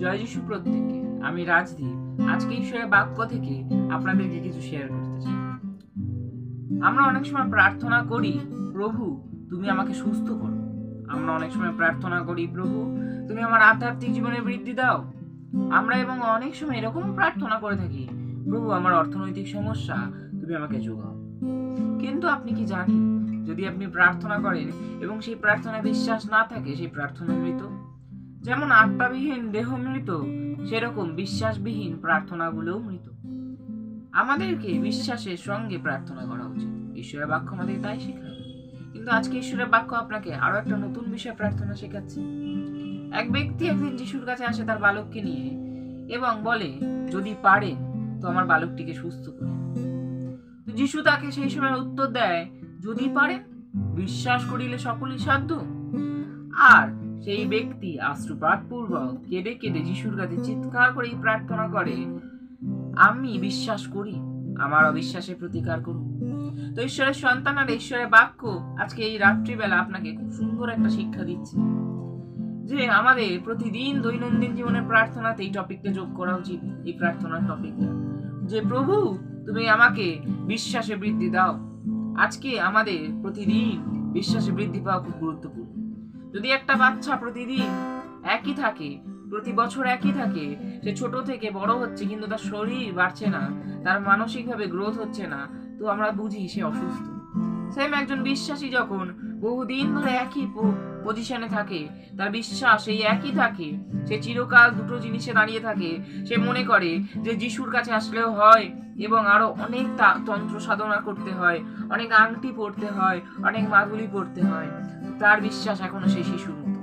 জয় যিশু প্রত্যেককে। আমি রাজদীপ। আজকে ঈশ্বরের বাক্য থেকে আপনাদেরকে কিছু শেয়ার করতে চাই। আমরা অনেক সময় প্রার্থনা করি, প্রভু, তুমি আমাকে সুস্থ করো। আমরা অনেক সময় প্রার্থনা করি, প্রভু, তুমি আমার আধ্যাত্মিক জীবনে বৃদ্ধি দাও। আমরা এবং অনেক সময় এরকম প্রার্থনা করে থাকি, প্রভু, আমার অর্থনৈতিক সমস্যা, তুমি আমাকে যোগাও কিন্তু আপনি কি জানেন, যদি আপনি প্রার্থনা করেন এবং সেই প্রার্থনায় বিশ্বাস না থাকে, সেই প্রার্থনা মৃত। যেমন আত্মাবিহীন দেহ মৃত সেরকম বিশ্বাসবিহীন প্রার্থনাগুলোও মৃত। আমাদেরকে বিশ্বাসের সঙ্গে প্রার্থনা করা উচিত। ঈশ্বরের বাক্য আমাদের তাই শেখায় কিন্তু আজকে ঈশ্বরের বাক্য আপনাকে আরও একটা নতুন বিষয় প্রার্থনা শেখাচ্ছে। এক ব্যক্তি একদিন যিশুর কাছে আসে তার বালককে নিয়ে এবং বলে, যদি পারেন, তো আমার বালকটিকে সুস্থ করে তো যিশু তাকে সেই সময় উত্তর দেয়, যদি পারেন, বিশ্বাস করিলে সকলই সাধ্য। আর সেই ব্যক্তি আশ্রুপাত পূর্বক কেঁদে কেঁদে যিশুর কাছে চিৎকার করে প্রার্থনা করে, আমি বিশ্বাস করি, আমার অবিশ্বাসের প্রতিকার করুন। তো ঈশ্বরের সন্তান আর ঈশ্বরের বাক্য আজকে এই রাত্রিবেলা আপনাকে খুব সুন্দর একটা শিক্ষা দিচ্ছে যে আমাদের প্রতিদিন দৈনন্দিন জীবনের প্রার্থনাতে এই টপিকটা যোগ করা উচিত, এই প্রার্থনার টপিকটা যে, প্রভু, তুমি আমাকে বিশ্বাসে বৃদ্ধি দাও। আজকে আমাদের প্রতিদিন বিশ্বাসে বৃদ্ধি পাওয়া খুব গুরুত্বপূর্ণ। যদি একটা বাচ্চা প্রতিদিন একই থাকে, প্রতি বছর একই থাকে, সে ছোট থেকে বড় হচ্ছে কিন্তু তার শরীর বাড়ছে না, তার মানসিকভাবে গ্রোথ হচ্ছে না, তো আমরা বুঝি সে অসুস্থ। সেম একজন বিশ্বাসী যখন বহুদিন ধরে একই পজিশনে থাকে। তার বিশ্বাস এই একই থাকে। সে চিরকাল দুটো জিনিসে দাঁড়িয়ে থাকে। সে মনে করে যে যিশুর কাছে আসলেও হয় এবং আরও অনেক তন্ত্র সাধনা করতে হয়, অনেক আংটি পড়তে হয়, অনেক মাদুলি পড়তে হয়। তার বিশ্বাস এখনও সেই শিশুর মতো।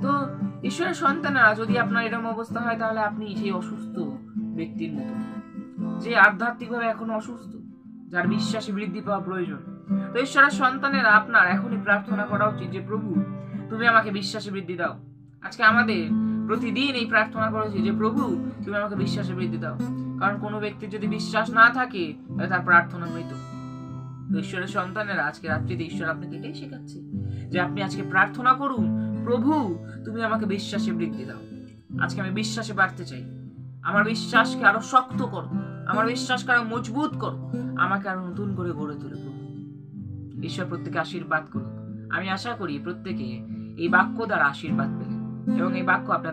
তো ঈশ্বরের সন্তানেরা যদি আপনার এরকম অবস্থা হয় তাহলে আপনি সেই অসুস্থ ব্যক্তির মতো। যে আধ্যাত্মিকভাবে এখনও অসুস্থ যার বিশ্বাসে বৃদ্ধি পাওয়া প্রয়োজন। তো ঈশ্বরের সন্তানেরা আপনার এখনই প্রার্থনা করা উচিত যে, প্রভু, তুমি আমাকে বিশ্বাসে বৃদ্ধি দাও। আজকে আমাদের প্রতিদিন এই প্রার্থনা করা উচিত যে, প্রভু, তুমি আমাকে বিশ্বাসে বৃদ্ধি দাও। কারণ কোনো ব্যক্তির যদি বিশ্বাস না থাকে, তাহলে তার প্রার্থনা মৃত ঈশ্বরের সন্তানেরা আজকে রাত্রিতে ঈশ্বর আপনাকে এটাই শেখাচ্ছে যে, আপনি আজকে প্রার্থনা করুন, প্রভু, তুমি আমাকে বিশ্বাসে বৃদ্ধি দাও। আজকে আমি বিশ্বাসে বাড়তে চাই। আমার বিশ্বাসকে আরও শক্ত করো আমার বিশ্বাস আরও মজবুত করো। আমাকে আরও নতুন করে গড়ে তুলে ঈশ্বর প্রত্যেকে আশীর্বাদ করুক। আমি আশা করি প্রত্যেকে এই বাক্য দ্বারা আশীর্বাদ পেলেন এবং এই বাক্য আপনার